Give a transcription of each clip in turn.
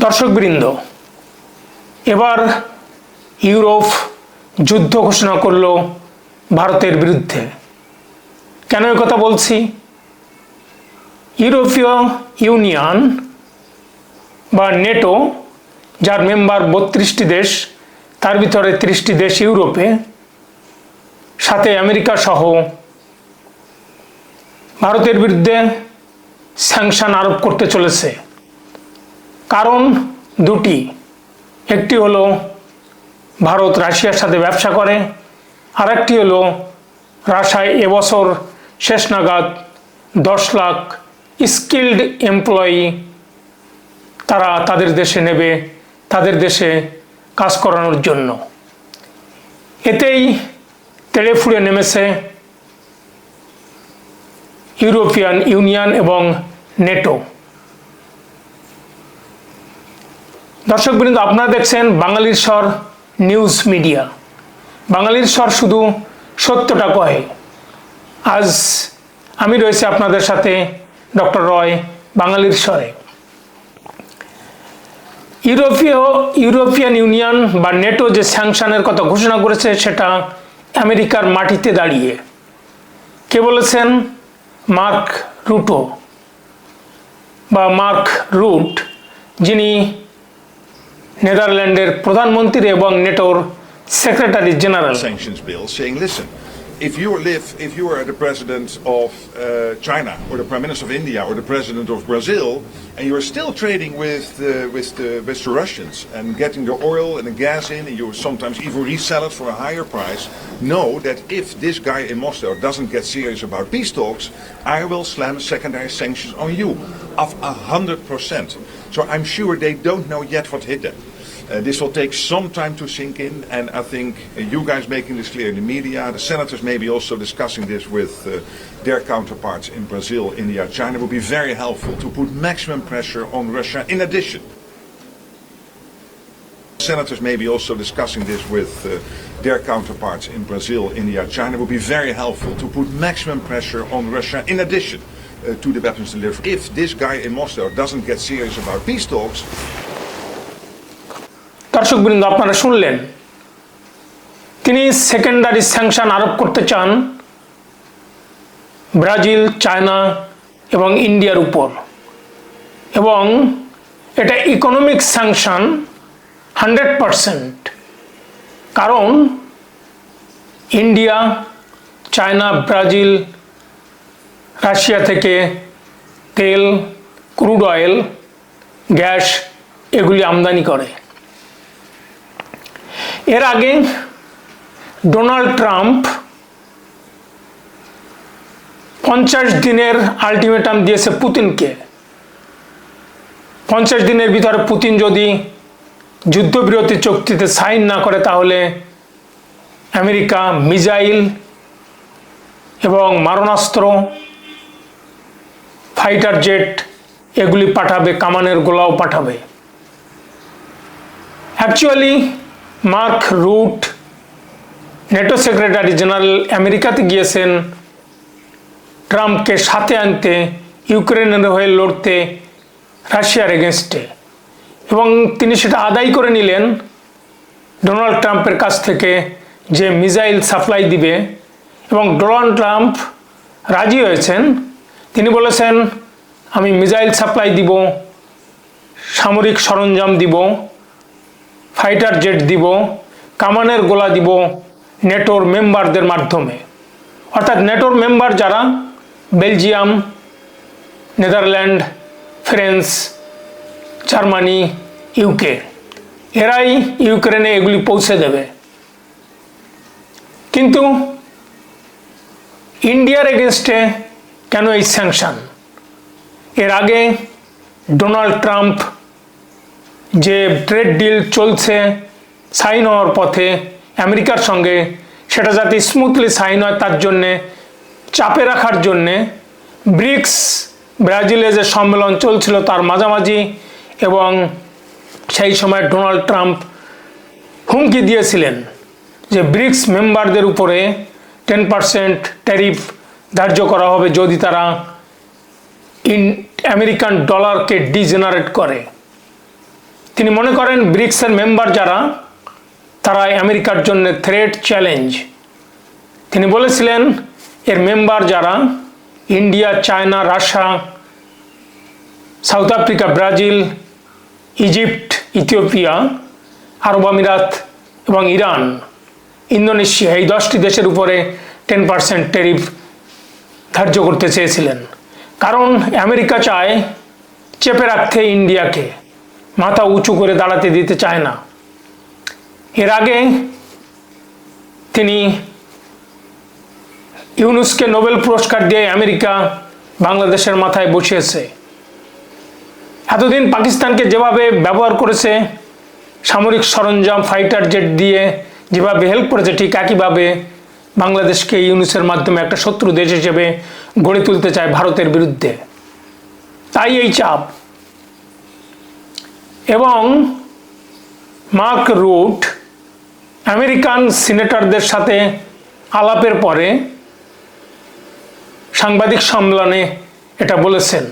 দর্শকবৃন্দ, এবার ইউরোপ যুদ্ধ ঘোষণা করল ভারতের বিরুদ্ধে। কেন কথা বলছি? ইউরোপীয় ইউনিয়ন বা নেটো, যার মেম্বার বত্রিশটি দেশ, তার ভিতরে ত্রিশটি দেশ ইউরোপে, সাথে আমেরিকা সহ ভারতের বিরুদ্ধে স্যাংশন আরোপ করতে চলেছে। কারণ দুটি। একটি হলো ভারত রাশিয়ার সাথে ব্যবসা করে, আরেকটি হলো রাশায় এবছর শেষ নাগাদ দশ লাখ স্কিল্ড এমপ্লয়ি তারা তাদের দেশে নেবে, তাদের দেশে কাজ করানোর জন্য। এতেই তেড়ে ফুড়ে নেমেছে ইউরোপিয়ান ইউনিয়ন এবং নেটো। দর্শকবৃন্দ, আপনারা দেখছেন বাঙালির স্বর নিউজ মিডিয়া বাঙালির স্বর শুধু সত্যটা কয়। আজ আমি রয়েছে আপনাদের সাথে ডক্টর রয়, বাঙালির স্বরে। ইউরোপীয়, ইউরোপিয়ান ইউনিয়ন বা নেটো যে স্যাংশনের কথা ঘোষণা করেছে, সেটা আমেরিকার মাটিতে দাঁড়িয়ে। কে বলেছেন? মার্ক রুটো বা মার্ক রুট, যিনি নেদারল্যান্ডের প্রধানমন্ত্রী এবং নেটোর secretary general sanctions bill saying, listen, if you live, if you are the president of uh, China or the prime minister of India or the president of Brazil, and you are still trading with uh, with the with the Russians and getting the oil and the gas in, and you sometimes even resell it for a higher price, know that if this guy in Moscow doesn't get serious about peace talks, I will slam secondary sanctions on you of a hundred percent. So I'm sure they don't know yet what hit them. Uh, this will take some time to sink in, and I think uh, you guys making this clear in the media, the senators maybe also discussing this with uh, their counterparts in Brazil, India, China, will be very helpful to put maximum pressure on Russia in addition. Senators maybe also discussing this with uh, their counterparts in Brazil, India, China, will be very helpful to put maximum pressure on Russia in addition uh, to the weapons delivery. If this guy in Moscow doesn't get serious about peace talks, দর্শকবৃন্দ, আপনারা শুনলেন। তিনি secondary sanction আরোপ করতে চান Brazil, China এবং ইন্ডিয়ার উপর। এবং এটা ইকোনমিক স্যাংশন হান্ড্রেড পারসেন্ট কারণ ইন্ডিয়া, চায়না, ব্রাজিল, রাশিয়া থেকে তেল, ক্রুড অয়েল, গ্যাস, এগুলি আমদানি করে। এর আগে ডোনাল্ড ট্রাম্প পঞ্চাশ দিনের আলটিমেটাম দিয়েছে পুতিনকে। পঞ্চাশ দিনের ভিতরে পুতিন যদি যুদ্ধবিরতি চুক্তিতে সাইন না করে, তাহলে আমেরিকা মিজাইল এবং মারণাস্ত্র, ফাইটার জেট এগুলি পাঠাবে, কামানের গোলাও পাঠাবে। Actually Mark Rutte, NATO secretary general আমেরিকাতে গিয়েছেন। ট্রাম্পকে সাথে আনতে, ইউক্রেনের হয়ে লড়তে, রাশিয়ার এগেনস্টে এবং তিনি সেটা আদায় করে নিলেন ডোনাল্ড ট্রাম্পের কাছ থেকে যে মিসাইল সাপ্লাই দিবে। এবং ডোনাল্ড ট্রাম্প রাজি হয়েছেন। তিনি বলেছেন, আমি মিসাইল সাপ্লাই দিব, সামরিক সরঞ্জাম দিব ফাইটার জেট দিব, কামানের গোলা দিব নেটোর মেম্বারদের মাধ্যমে। অর্থাৎ নেটোর মেম্বার যারা, Belgium, Netherland, France, Germany UK এরাই ইউক্রেনে এগুলি পৌঁছে দেবে। কিন্তু ইন্ডিয়ার এগেনস্টে কেন এই স্যাংশন? এর আগে ডোনাল্ড ট্রাম্প যে ট্রেড ডিল চলছে সাইন হওয়ার পথে আমেরিকার সঙ্গে, সেটা যাতে স্মুথলি সাইন হয় তার জন্যে, চাপে রাখার জন্যে, ব্রিক্স ব্রাজিলে যে সম্মেলন চলছিল তার মাঝামাঝি এবং সেই সময় ডোনাল্ড ট্রাম্প হুমকি দিয়েছিলেন যে ব্রিক্স মেম্বারদের উপরে টেন পারসেন্ট ট্যারিফ ধার্য করা হবে যদি তারা ইন আমেরিকান ডলারকে ডিজেনারেট করে। তিনি মনে করেন ব্রিক্সের মেম্বার যারা, তারা আমেরিকার জন্য থ্রেট চ্যালেঞ্জ তিনি বলেছিলেন, এর মেম্বার যারা, India, China, Russia, South Africa, Brazil, Egypt, Ethiopia, আরব আমিরাত এবং ইরান, ইন্দোনেশিয়া এই দশটি দেশের উপরে টেন পার্সেন্ট টেরিফ ধার্য করতে চেয়েছিলেন। কারণ আমেরিকা চায় চেপে রাখতে ইন্ডিয়াকে। মাথা উঁচু করে দাঁড়াতে দিতে চায় না। এর আগে তিনি ইউনুসকে নোবেল পুরস্কার দিয়ে আমেরিকা বাংলাদেশের মাথায় বসিয়েছে। এতদিন পাকিস্তানকে যেভাবে ব্যবহার করেছে, সামরিক সরঞ্জাম, ফাইটার জেট দিয়ে যেভাবে হেল্প করেছে, ঠিক একইভাবে বাংলাদেশকে ইউনুসের মাধ্যমে একটা শত্রু দেশ হিসেবে গড়ে তুলতে চায় ভারতের বিরুদ্ধে। তাই এই চাপ এবং মার্ক রুট, আমেরিকান সিনেটরদের সাথে আলাপের পরে সাংবাদিক সম্মেলনে এটা বলেছেন।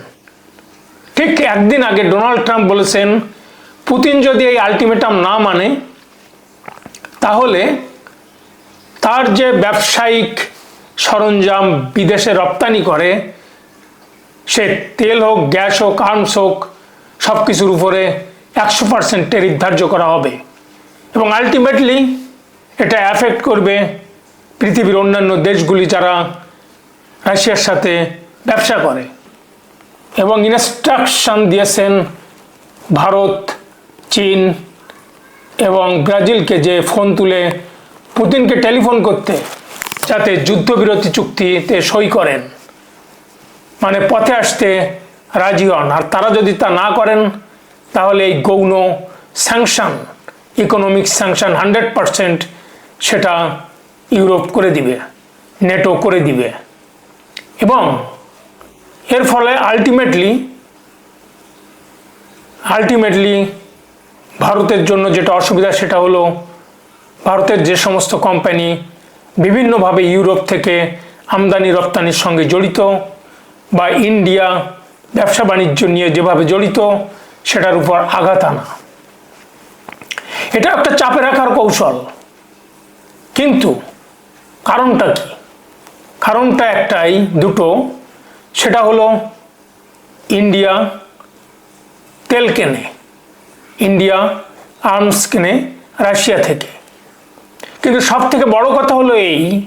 ঠিক একদিন আগে ডোনাল্ড ট্রাম্প বলেছেন, পুতিন যদি এই আলটিমেটাম না মানে তাহলে তার যে ব্যবসায়িক সরঞ্জাম বিদেশে রপ্তানি করে, সে তেল হোক, গ্যাস হোক, আর্মস হোক সব কিছুর উপরে একশো পার্সেন্ট টেরিফ ধার্য করা হবে। এবং আলটিমেটলি এটা অ্যাফেক্ট করবে পৃথিবীর অন্যান্য দেশগুলি যারা রাশিয়ার সাথে ব্যবসা করে। এবং ইনস্ট্রাকশন দিয়েছেন ভারত, চীন এবং ব্রাজিলকে যে ফোন তুলে পুতিনকে টেলিফোন করতে, যাতে যুদ্ধবিরতি চুক্তিতে সই করেন। মানে পথে আসতে রাজি হন। আর তারা যদি তা না করেন তাহলে এই গৌণ sanction economic sanction hundred percent সেটা ইউরোপ করে দিবে, নেটো করে দিবে। এবং এর ফলে আলটিমেটলি আলটিমেটলি ভারতের জন্য যেটা অসুবিধা সেটা হলো ভারতের যে সমস্ত কোম্পানি বিভিন্নভাবে ইউরোপ থেকে আমদানি রপ্তানির সঙ্গে জড়িত বা ইন্ডিয়া ব্যবসা বাণিজ্য নিয়ে যেভাবে জড়িত সেটার উপর আঘাত আনা। এটা একটা চাপে রাখার কৌশল। কিন্তু কারণটা কি? কারণটা একটাই দুটো। সেটা হলো ইন্ডিয়া তেল কেনে। ইন্ডিয়া আর্মস কেনে রাশিয়া থেকে। কিন্তু সব থেকে বড় কথা হলো এই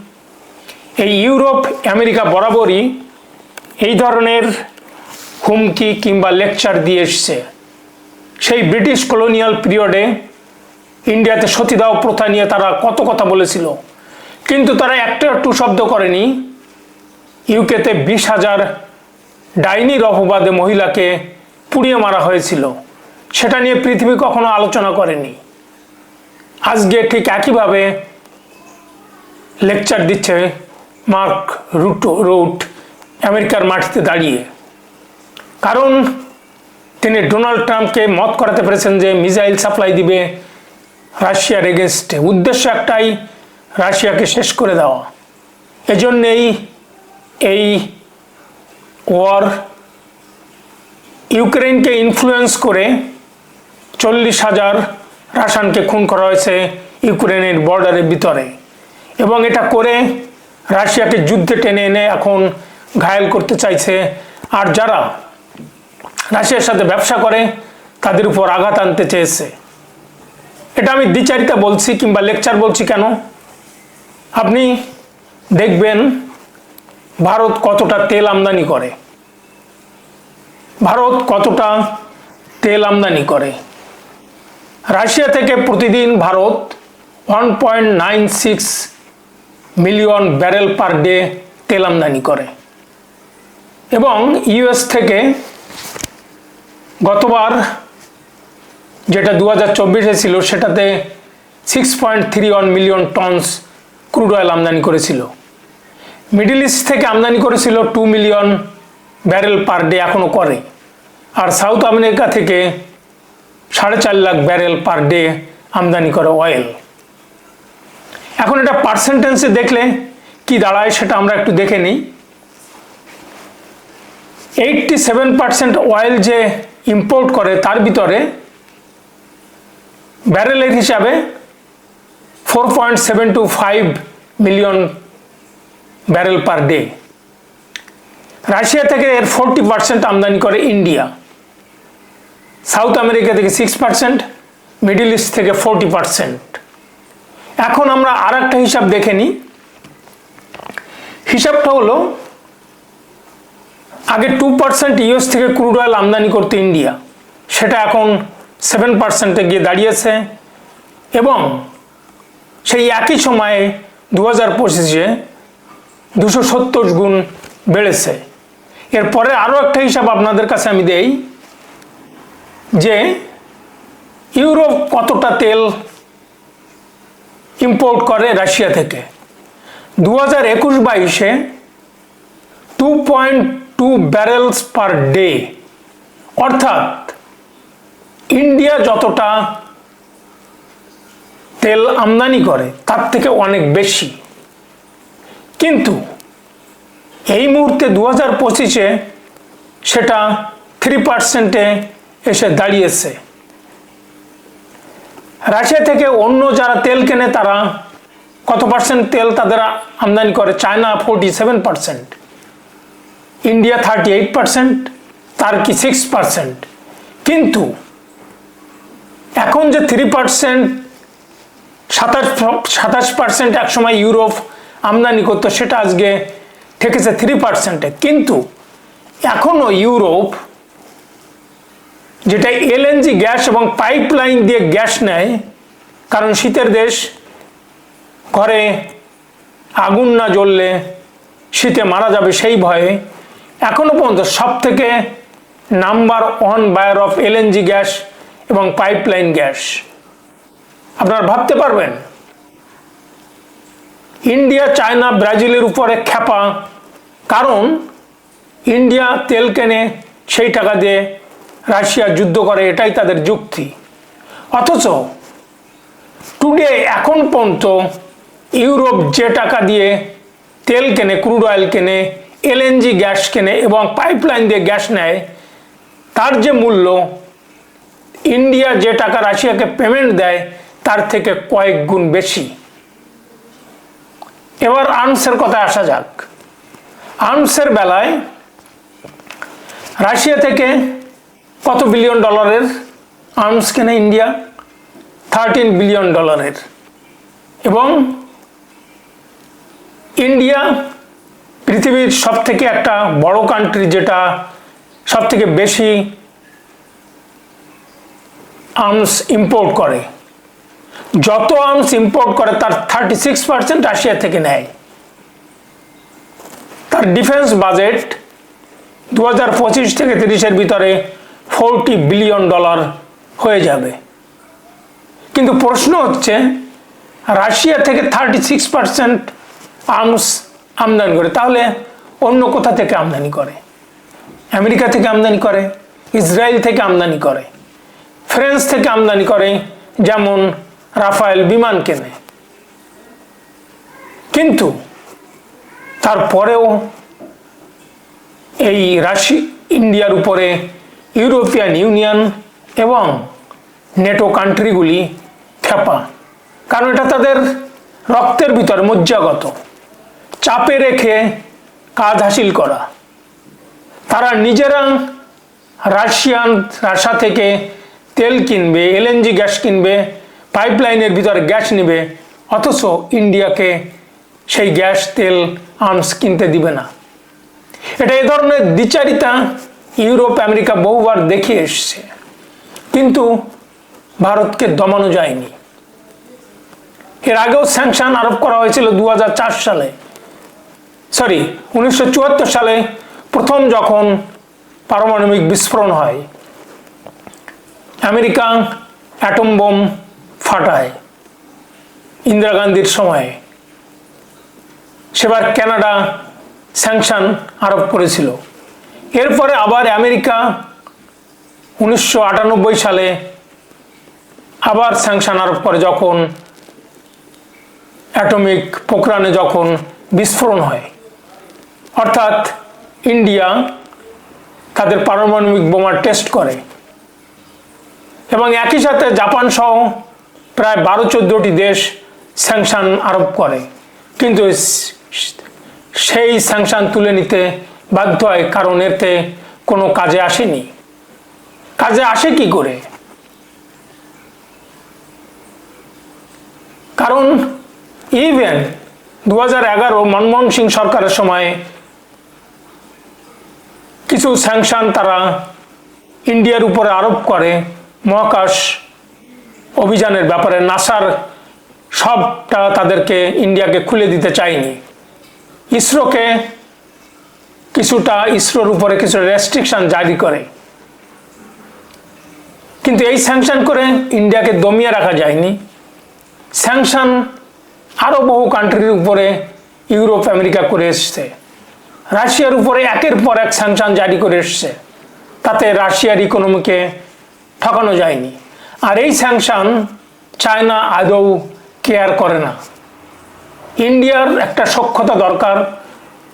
এই ইউরোপ, আমেরিকা বরাবরই এই ধরনের হুমকি কিংবা লেকচার দিয়ে এসছে। সেই ব্রিটিশ কলোনিয়াল পিরিয়ডে ইন্ডিয়াতে সতীদাহ প্রথা নিয়ে তারা কত কথা বলেছিল। কিন্তু তারা একটা একটু শব্দ করেনি। ইউকেতে বিশ হাজার ডাইনির অপবাদে মহিলাকে পুড়িয়ে মারা হয়েছিল। সেটা নিয়ে পৃথিবী কখনো আলোচনা করেনি। আজকে ঠিক একইভাবে লেকচার দিচ্ছে মার্ক রুট রুট আমেরিকার মাটিতে দাঁড়িয়ে। কারণ তিনি ডোনাল্ড ট্রাম্পকে মত করাতে পেরেছেন যে মিসাইল সাপ্লাই দিবে রাশিয়ার এগেনস্টে উদ্দেশ্য একটাই, রাশিয়াকে শেষ করে দেওয়া। এজন্যেই এই ওয়ার ইউক্রেনকে ইনফ্লুয়েন্স করে চল্লিশ হাজার রাশানকে খুন করা হয়েছে ইউক্রেনের বর্ডারের ভিতরে। এবং এটা করে রাশিয়াকে যুদ্ধে টেনে এনে এখন ঘায়েল করতে চাইছে। আর যারা রাশিয়ার সাথে ব্যবসা করে, তাদের উপর আঘাত আনতে চেয়েছে। এটা আমি দ্বিচারিতা বলছি কিংবা লেকচার বলছি কেন? আপনি দেখবেন ভারত কতটা তেল আমদানি করে। ভারত কতটা তেল আমদানি করে। রাশিয়া থেকে প্রতিদিন Bharat one point nine six million barrel per day তেল আমদানি করে। এবং ইউএস থেকে গতবার যেটা দু হাজার চব্বিশে ছিল, সেটাতে six point three one million tons crude oil আমদানি করেছিল। মিডিল ইস্ট থেকে আমদানি করেছিল two million barrel per day এখনও করে। আর সাউথ আমেরিকা থেকে সাড়ে চার লাখ ব্যারেল পার ডে আমদানি করে অয়েল এখন এটা পার্সেন্টেন্সে দেখলে কি দাঁড়ায় সেটা আমরা একটু দেখে নিই। এইটটি সেভেন পার্সেন্ট অয়েল যে ইম্পোর্ট করে তার ভিতরে ব্যারেলের হিসাবে four point seven two five million barrel per day Russia থেকে এর ফোরটি পার্সেন্ট আমদানি করে ইন্ডিয়া। সাউথ আমেরিকা থেকে সিক্স পার্সেন্ট মিডিল ইস্ট থেকে ফোরটি পার্সেন্ট এখন আমরা আর একটা হিসাব দেখে নিই। হিসাবটা হলো আগে টু পার্সেন্ট ইউএস থেকে ক্রুড অয়েল আমদানি করতো ইন্ডিয়া সেটা এখন সেভেন পার্সেন্টে গিয়ে দাঁড়িয়েছে। এবং সেই একই সময়ে দু হাজার পঁচিশে দুশো সত্তর গুণ বেড়েছে। এরপরে আরও একটা হিসাব আপনাদের কাছে আমি দেই, যে ইউরোপ কতটা তেল ইম্পোর্ট করে রাশিয়া থেকে? দু হাজার একুশ বাইশে two point two barrels per day অর্থাৎ ইন্ডিয়া যতটা তেল আমদানি করে, তার থেকে অনেক বেশি। কিন্তু এই মুহূর্তে দু হাজার পঁচিশে সেটা থ্রি পার্সেন্টে এসে দাঁড়িয়েছে। রাশিয়া থেকে অন্য যারা তেল কেনে, তারা কত পার্সেন্ট তেল তাদের আমদানি করে? China forty seven percent India thirty eight percent Turkey six percent. কিন্তু এখন যে থ্রি পার্সেন্ট, সাতাশ সাতাশ পার্সেন্ট একসময় ইউরোপ আমদানি করতো, সেটা আজকে ঠেকেছে থ্রি পার্সেন্টে। কিন্তু এখনও ইউরোপ যেটা এলএনজি গ্যাস এবং পাইপলাইন দিয়ে গ্যাস নেয়, কারণ শীতের দেশ, ঘরে আগুন না জ্বললে শীতে মারা যাবে সেই ভয়ে এখনও পর্যন্ত সব থেকে number one buyer of LNG gas এবং পাইপলাইন গ্যাস। আপনারা ভাবতে পারবেন, ইন্ডিয়া, চায়না, ব্রাজিলের উপরে খ্যাপা, কারণ ইন্ডিয়া তেল কেনে সেই টাকা দিয়ে রাশিয়া যুদ্ধ করে, এটাই তাদের যুক্তি। অথচ টুডে এখন পর্যন্ত ইউরোপ যে টাকা দিয়ে তেল কেনে, ক্রুড অয়েল কেনে এলএনজি গ্যাস কেনে এবং পাইপলাইন দিয়ে গ্যাস নেয়, তার যে মূল্য, ইন্ডিয়া যে টাকা রাশিয়াকে পেমেন্ট দেয়, তার থেকে কয়েক গুণ বেশি। এবার আর্মসের কথায় আসা যাক। আর্মসের বেলায় রাশিয়া থেকে কত বিলিয়ন ডলারের আর্মস কেনে ইন্ডিয়া? থার্টিন বিলিয়ন ডলারের এবং ইন্ডিয়া পৃথিবীর সব থেকে একটা বড় কান্ট্রি যেটা সব থেকে বেশি আর্মস ইম্পোর্ট করে। যত আর্মস ইম্পোর্ট করে, তার থার্টি সিক্স পার্সেন্ট রাশিয়া থেকে নেয়। তার ডিফেন্স বাজেট দু হাজার পঁচিশ থেকে তিরিশের ভিতরে ফোরটি বিলিয়ন ডলার হয়ে যাবে। কিন্তু প্রশ্ন হচ্ছে, রাশিয়া থেকে থার্টি সিক্স পার্সেন্ট আর্মস আমদানি করে, তাহলে অন্য কোথা থেকে আমদানি করে? আমেরিকা থেকে আমদানি করে, ইসরায়েল থেকে আমদানি করে, ফ্রান্স থেকে আমদানি করে, যেমন রাফায়েল বিমান কেনে। কিন্তু তারপরেও এই রাশি ইন্ডিয়ার উপরে, ইউরোপিয়ান ইউনিয়ন এবং নেটো কান্ট্রিগুলি খেপা কারণ এটা তাদের রক্তের ভিতর মজ্জাগত। চাপে রেখে কাজ হাসিল করা। তারা নিজেরা রাশিয়ান রাশিয়া থেকে তেল কিনবে, এলএনজি গ্যাস কিনবে, পাইপলাইনের ভিতরে গ্যাস নেবে, অথচ ইন্ডিয়াকে সেই গ্যাস, তেল, আর্মস কিনতে দিবে না। এটা এ ধরনের দ্বিচারিতা ইউরোপ, আমেরিকা বহুবার দেখিয়ে এসছে। কিন্তু ভারতকে দমানো যায়নি। এর আগেও স্যাংশন আরোপ করা হয়েছিল দু হাজার চার সালে। সরি উনিশশো চুয়াত্তর সালে প্রথম যখন পারমাণবিক বিস্ফোরণ হয়, আমেরিকা অ্যাটম বোম ফাটায় ইন্দিরা গান্ধীর সময়ে। সেবার ক্যানাডা স্যাংশন আরোপ করেছিল। এরপরে আবার আমেরিকা উনিশশো আটানব্বই সালে আবার স্যাংশন আরোপ করে যখন অ্যাটমিক পোখরানে যখন বিস্ফোরণ হয়। অর্থাৎ ইন্ডিয়া তাদের পারমাণবিক বোমার টেস্ট করে। এবং একই সাথে জাপান সহ প্রায় বারো চোদ্দোটি দেশ স্যাংশন আরোপ করে। কিন্তু সেই স্যাংশন তুলে নিতে বাধ্য হয় কারণ এতে কোনো কাজে আসেনি। কাজে আসে কি করে? কারণ ইভেন দু হাজার এগারো মনমোহন সিং সরকারের সময় কিছু স্যাংশন তারা ইন্ডিয়ার উপরে আরোপ করে। মহাকাশ অভিযানের ব্যাপারে নাসার সবটা তাদেরকে ইন্ডিয়াকে খুলে দিতে চায়নি। ইসরোকে কিছুটা ইসরোর উপরে কিছু রেস্ট্রিকশন জারি করে। কিন্তু এই স্যাংশন করে ইন্ডিয়াকে দমিয়ে রাখা যায়নি। স্যাংশন আরও বহু কান্ট্রির উপরে ইউরোপ, আমেরিকা করে এসছে। রাশিয়ার উপরে একের পর এক স্যাংশন জারি করে এসছে। তাতে রাশিয়ার ইকোনমিকে ঠকানো যায়নি। আর এই স্যাংশন চায়না আদৌ কেয়ার করে না। ইন্ডিয়ার একটা সক্ষতা দরকার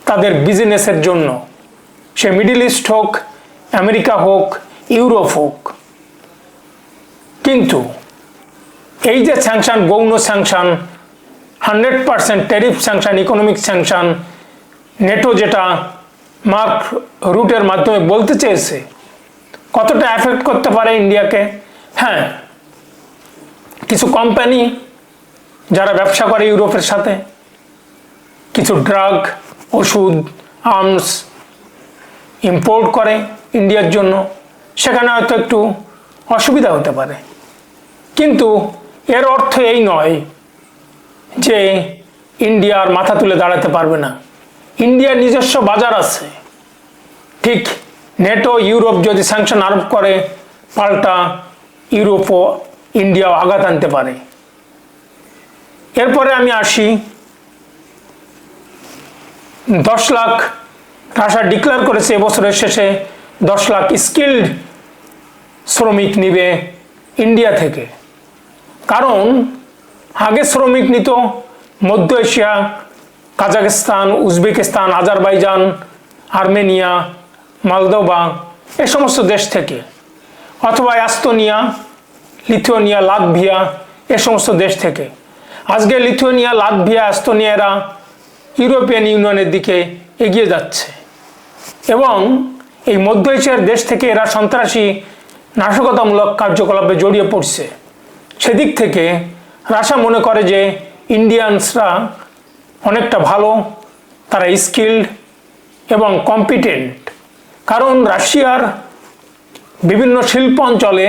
তাদের বিজনেসের জন্য। সে মিডিল ইস্ট হোক আমেরিকা হোক ইউরোপ হোক। কিন্তু এই যে স্যাংশন গৌণ sanction hundred percent tariff sanction economic sanction NATO যেটা মার্ক রুটের মাধ্যমে বলতে চেয়েছে, কতটা অ্যাফেক্ট করতে পারে ইন্ডিয়াকে? হ্যাঁ কিছু কোম্পানি যারা ব্যবসা করে ইউরোপের সাথে, কিছু ড্রাগ ওষুধ আর্মস ইম্পোর্ট করে ইন্ডিয়ার জন্য, সেখানে হয়তো একটু অসুবিধা হতে পারে। কিন্তু এর অর্থ এই নয় যে ইন্ডিয়ার মাথা তুলে দাঁড়াতে পারবে না। ইন্ডিয়ার নিজস্ব বাজার আছে। ঠিক নেটো, ইউরোপ যদি স্যাংশন আরোপ করে, পাল্টা ইউরোপও ইন্ডিয়াও আঘাত আনতে পারে। এরপরে আমি আসি, দশ লাখ রাশা ডিক্লেয়ার করেছে এবছরের শেষে, দশ লাখ স্কিল্ড শ্রমিক নিবে ইন্ডিয়া থেকে। কারণ, আগে শ্রমিক নিত মধ্য Asia Kazakhstan Uzbekistan, Azerbaijan, Armenia, Moldova, এ সমস্ত দেশ থেকে, অথবা অ্যাস্তোনিয়া লিথুয়ানিয়া, লাতভিয়া, এ সমস্ত দেশ থেকে। আজকে লিথুয়ানিয়া, লাতভিয়া অ্যাস্তোনিয়া এরা ইউরোপিয়ান ইউনিয়নের দিকে এগিয়ে যাচ্ছে। এবং এই মধ্য এশিয়ার দেশ থেকে এরা সন্ত্রাসী নাশকতামূলক কার্যকলাপে জড়িয়ে পড়ছে। সেদিক থেকে রাশা মনে করে যে ইন্ডিয়ানসরা অনেকটা ভালো, তারা স্কিল্ড এবং কম্পিটেন্ট কারণ রাশিয়ার বিভিন্ন শিল্প অঞ্চলে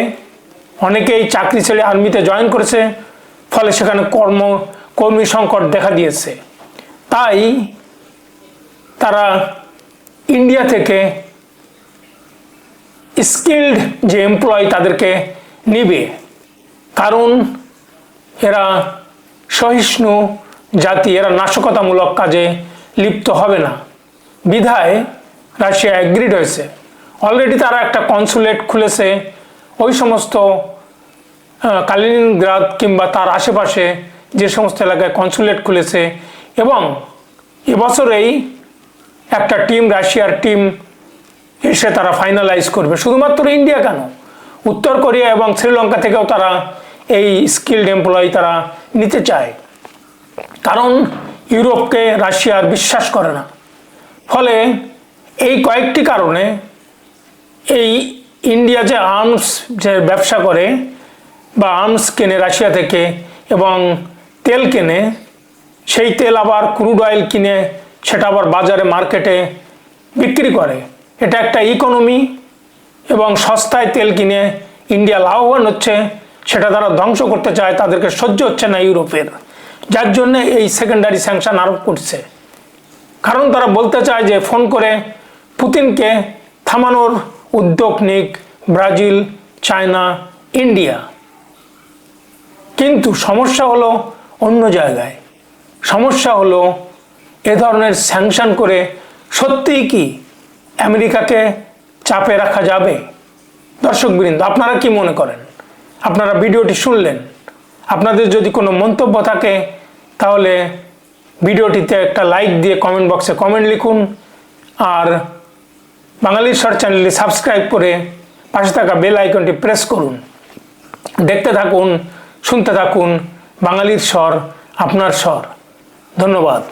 অনেকেই চাকরি ছেড়ে আর্মিতে জয়েন করেছে, ফলে সেখানে কর্ম, কর্মী সংকট দেখা দিয়েছে। তাই তারা ইন্ডিয়া থেকে স্কিল্ড যে এমপ্লয় তাদেরকে নিবে। কারণ এরা সহিষ্ণু জাতি এরা নাশকতামূলক কাজে লিপ্ত হবে না। বিধায় রাশিয়া অ্যাগ্রিড হয়েছে। অলরেডি তারা একটা কনসুলেট খুলেছে। ওই সমস্ত কালিনিনগ্রাদ কিংবা তার আশেপাশে যে সমস্ত এলাকায় কনসুলেট খুলেছে এবং এবছরেই একটা টিম রাশিয়ার টিম এসে তারা ফাইনালাইজ করবে। শুধুমাত্র ইন্ডিয়া কেন? উত্তর কোরিয়া এবং শ্রীলঙ্কা থেকেও তারা এই স্কিল্ড এমপ্লয়ি তারা নিতে চায়। কারণ ইউরোপকে রাশিয়ার বিশ্বাস করে না। ফলে এই কয়েকটি কারণে এই ইন্ডিয়া যে আর্মস যে ব্যবসা করে বা আর্মস কেনে রাশিয়া থেকে এবং তেল কেনে, সেই তেল আবার ক্রুড অয়েল কিনে সেটা আবার বাজারে, মার্কেটে বিক্রি করে। এটা একটা ইকোনমি এবং সস্তায় তেল কিনে ইন্ডিয়া লাভবান হচ্ছে, সেটা তারা ধ্বংস করতে চায়, তাদেরকে সহ্য হচ্ছে না ইউরোপের। যার জন্য এই সেকেন্ডারি স্যাংশন আরোপ করছে। কারণ তারা বলতে চায় যে ফোন করে পুতিনকে থামানোর উদ্যোগ নিক ব্রাজিল, চায়না, ইন্ডিয়া। কিন্তু সমস্যা হলো অন্য জায়গায়। সমস্যা হলো এ ধরনের স্যাংশন করে সত্যিই কি আমেরিকাকে চাপে রাখা যাবে? দর্শকবৃন্দ আপনারা কি মনে করেন? আপনারা ভিডিওটি শুনলেন? আপনাদের যদি কোনো মন্তব্য থাকে তাহলে ভিডিওটিতে একটা লাইক দিয়ে কমেন্ট বক্সে কমেন্ট লিখুন। আর বাঙালির শর্ট চ্যানেলটি সাবস্ক্রাইব করে পাশে থাকা বেল আইকনটি প্রেস করুন। দেখতে থাকুন, শুনতে থাকুন বাঙালির স্বর, আপনার স্বর। ধন্যবাদ।